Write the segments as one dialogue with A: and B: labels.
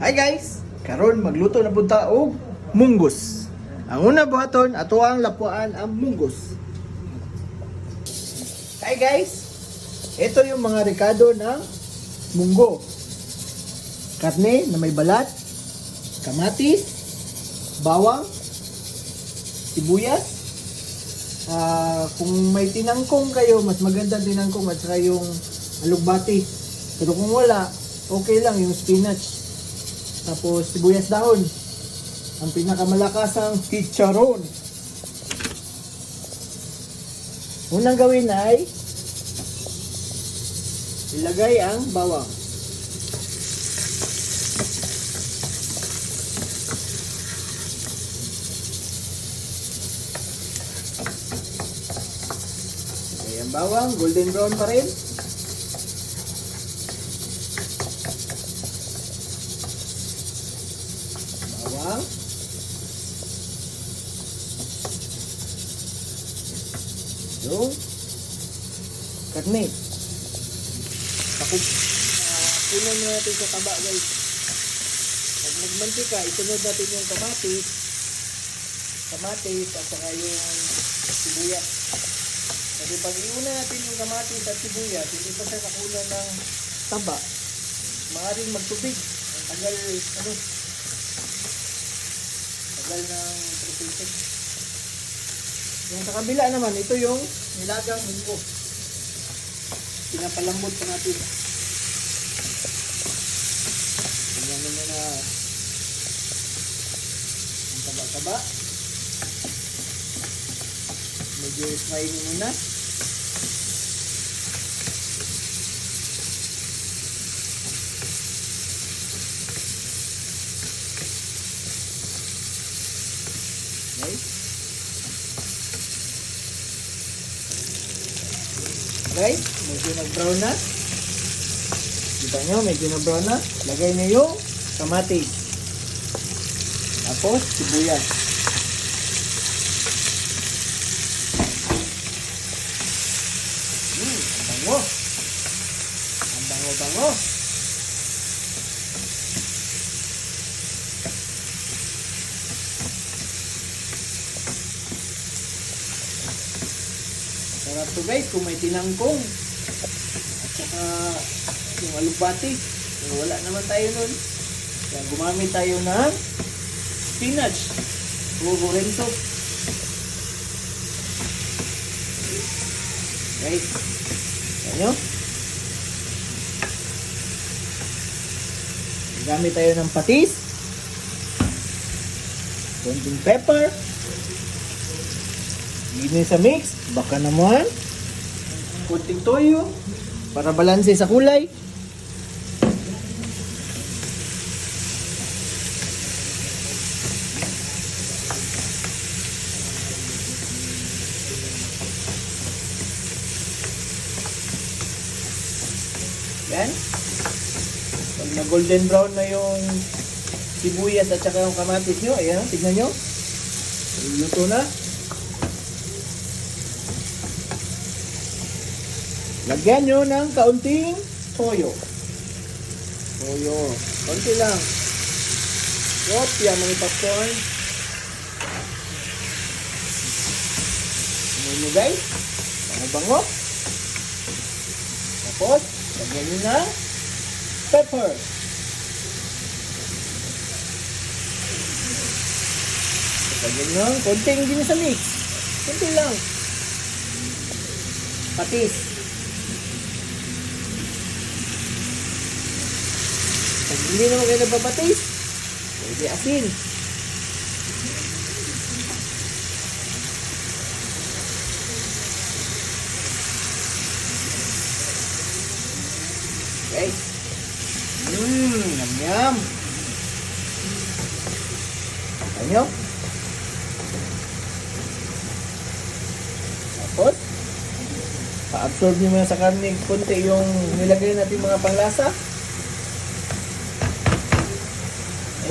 A: Hi guys! Karon magluto na punta og munggos. Ang una buhaton ato ang lapuan ang munggos. Hi guys! Ito yung mga rekado ng munggo. Karne na may balat, kamatis, bawang, sibuyas. Ah, kung may tinangkong kayo, mas maganda tinangkong at saka yung alugbati. Pero kung wala, okay lang yung spinach. Tapos sibuyas dahon. Ang pinakamalakasang chicharon. Unang gawin ay ilagay ang bawang. Ang bawang, golden brown pa rin. Bawang. Yung karne. Takub, uh, natin sa taba guys. Pag nagmantika, isunod natin yung kamatis. Kamatis at saka yung sibuyas. Kasi pag iuna natin yung kamatis at sibuyas, hindi pa siya nakunan ng taba. Maaaring magtubig. Ang tagal, ano, tagal ng proseso. Yung sa kabila naman, ito yung nilagang munggo. Pinapalambot pa natin. Tingnan nyo na ang taba-taba. Medyo ismaili muna. Okay. Guys, medyo nag-brown na. Kita nyo, medyo nag-brown na. Lagay nyo yung kamatis. Tapos, sibuyas. Hmm, ang bango. Ang bango-bango. Sarap to guys kung may tinangkong. At saka yung alugbati. Pero wala naman tayo nun. Kaya gumamit tayo ng spinach. O gorenso. Guys. Yan nyo. Gamit tayo ng patis. Konting pepper. Gini sa mix, baka naman. Kunting toyo para balanse sa kulay. Yan. Pag na golden brown na yung sibuyas at saka yung kamatis nyo, ayan, tignan nyo. Luto na. Lagyan nyo ng kaunting toyo. Toyo. Kaunti lang. Wop, yan mga popcorn. Ano nyo guys? Bango-bango. Tapos, lagyan nyo ng pepper. Lagyan nyo ng konting din mix. Konti lang. Patis. Hindi naman kayo nababatis, pwede asin. Okay. Mmm, yum yum. Ano? Tapos, pa-absorb nyo muna sa karne konti yung nilagay natin mga panglasa.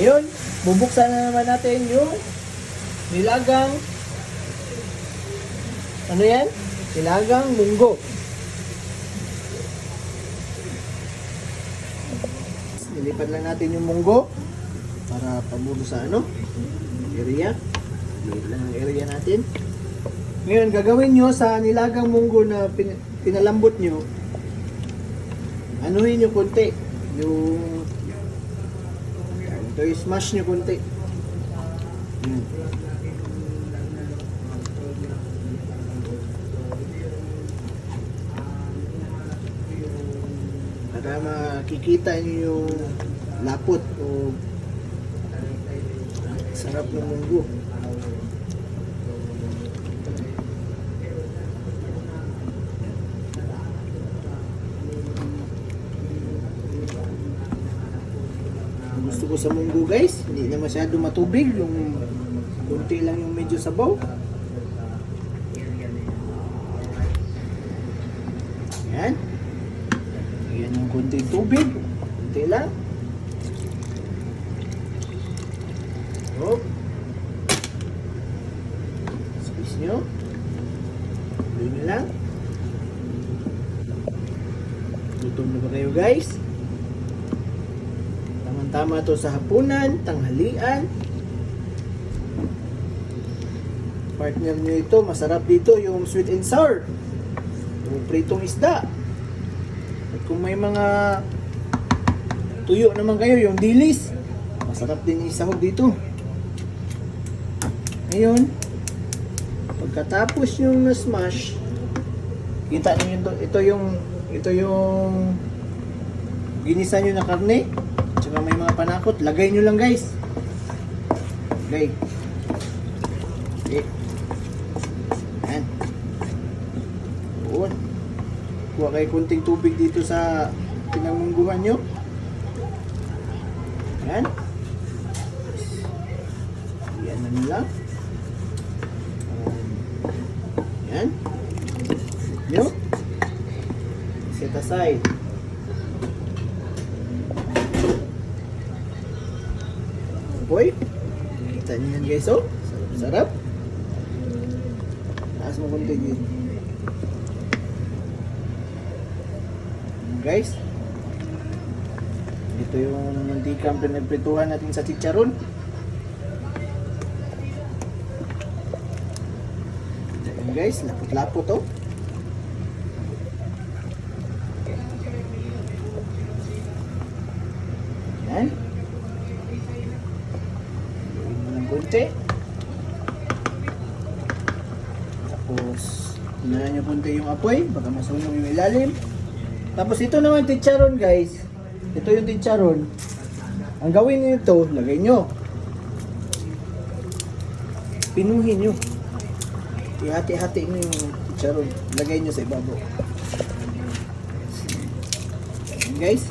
A: Ayun, bubuksan na naman natin yung nilagang ano yan? Nilagang munggo. nilipat lang natin yung munggo para paburo sa ano, area. Liit lang ang area natin. Ngayon, gagawin nyo sa nilagang munggo na pin, pinalambot nyo, anuhin nyo konti. Yung, yung smash nyo konti. Yan. Para makikita nyo yung lapot o sarap ng munggo. Ang gusto ko sa munggo guys, hindi na masyado matubig, yung kunti lang yung medyo sabaw. Yan. Yan yung kunting tubig. Kunti lang. Oh. Squeeze nyo. Lang. Gutom na guys? Tama-tama to sa hapunan, tanghalian. Partner nyo ito, masarap dito yung sweet and sour. Yung pritong isda. At kung may mga tuyo naman kayo, yung dilis, masarap din isahog dito. Ngayon, pagkatapos yung na-smash, kita niyo ito, ito yung ito yung ginisa nyo na karne, panakot, lagay nyo lang guys. Lagay. Okay. Yan. Doon. Kuha kayo kunting tubig dito sa pinamungguhan nyo. Yan. Yan na nila. Um, yan. Nyo. Set aside. Boy, kita niyo yan guys oh. Sarap. Taas mo konti dito. Guys, ito yung mantikang pinagprituhan natin sa chicharon. Ayan guys, lapot-lapot oh. Yan. Gawin mo ng konti. Tapos, unahan nyo konti yung apoy, baka masunog yung ilalim. Tapos ito naman ticharon guys. Ito yung ticharon. Ang gawin niyo ito, lagay nyo. Pinuhin nyo. Ihati-hati nyo yung ticharon. Lagay nyo sa ibabaw. Ayan, guys.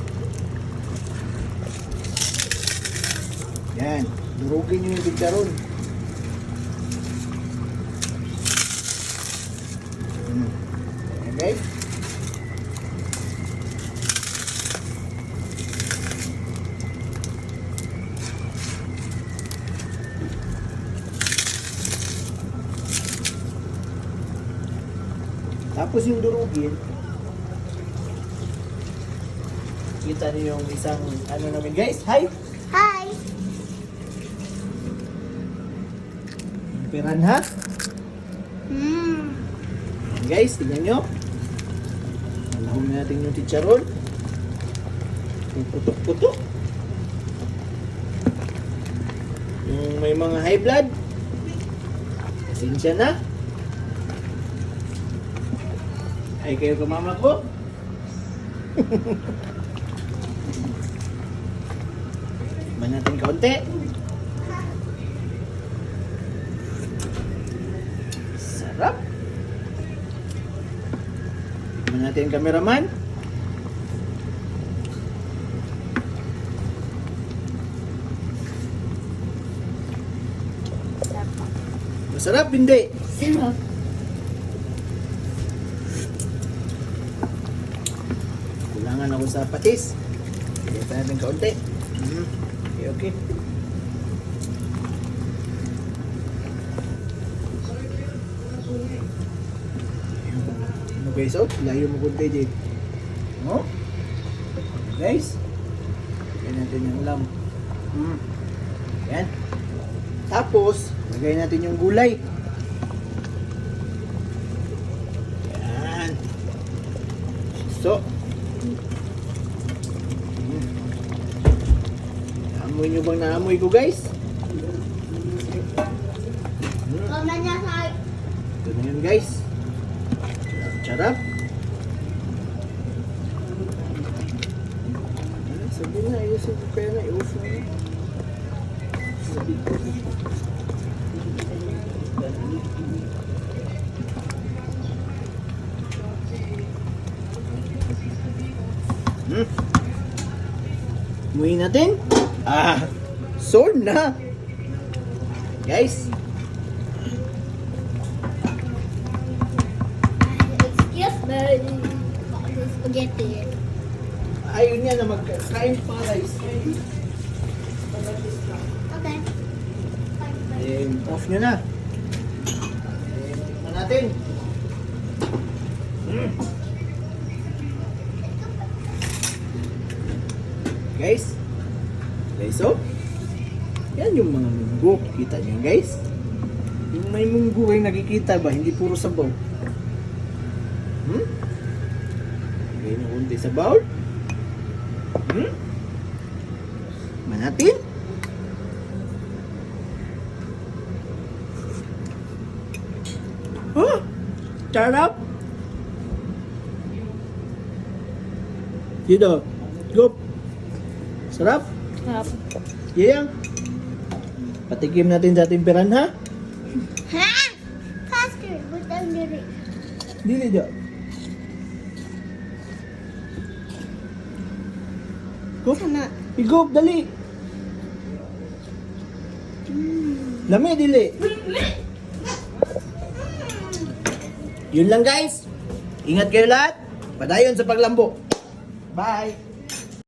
A: Yan. Durugin nyo yung. Ayan, guys. Tapos yung durugin, kita niyo yung isang ano namin guys. Hi! Piranha.
B: Mmm.
A: Guys, tingnan nyo. Alahon na natin yung chicharon. Yung putok-putok. Yung may mga high blood. Pasensya na. Ay kayo kamama ko. Tikman natin kaunti. Sarap. Tikman natin cameraman. Masarap, hindi.
B: Sarap.
A: Kulangan ako sa patis. Kaya natin kaunti. Mm. Okay, okay. Ano guys, oh? Layo mo kunti dito. No? Guys? Kaya natin yung lam. Mm. Yan. Tapos, lagay natin yung gulay. Yan. So. Mm. Naamoy nyo bang naamoy ko guys? Mm. Ito na yun guys. Charap. Sabi na, ayusin ko na, iusin mo. Sabi ko. Hmm. Muhin natin. Ah, sold na. Guys,
B: Excuse me. Bakit spaghetti?
A: ayun nga na magkain pa guys.
B: Okay.
A: Eh, off nyo na. Eh, tingnan natin. Mm. Guys. Guys, oh. Yan yung mga munggo. Kita nyo guys. Yung may munggo ay nakikita ba? Hindi puro sabaw. Hmm? Lagay na konti sa bowl. Hmm? Manatin. Huh? Sarap. Dito. Go. Sarap.
B: Sarap.
A: Yang. Patikim natin sa ating piranha.
B: Ha? Custard. Butang diri.
A: Dili do. Go.
B: Sana.
A: Igop, dali. Lami, dili. Yun lang guys. Ingat kayo lahat. Padayon sa paglambo. Bye.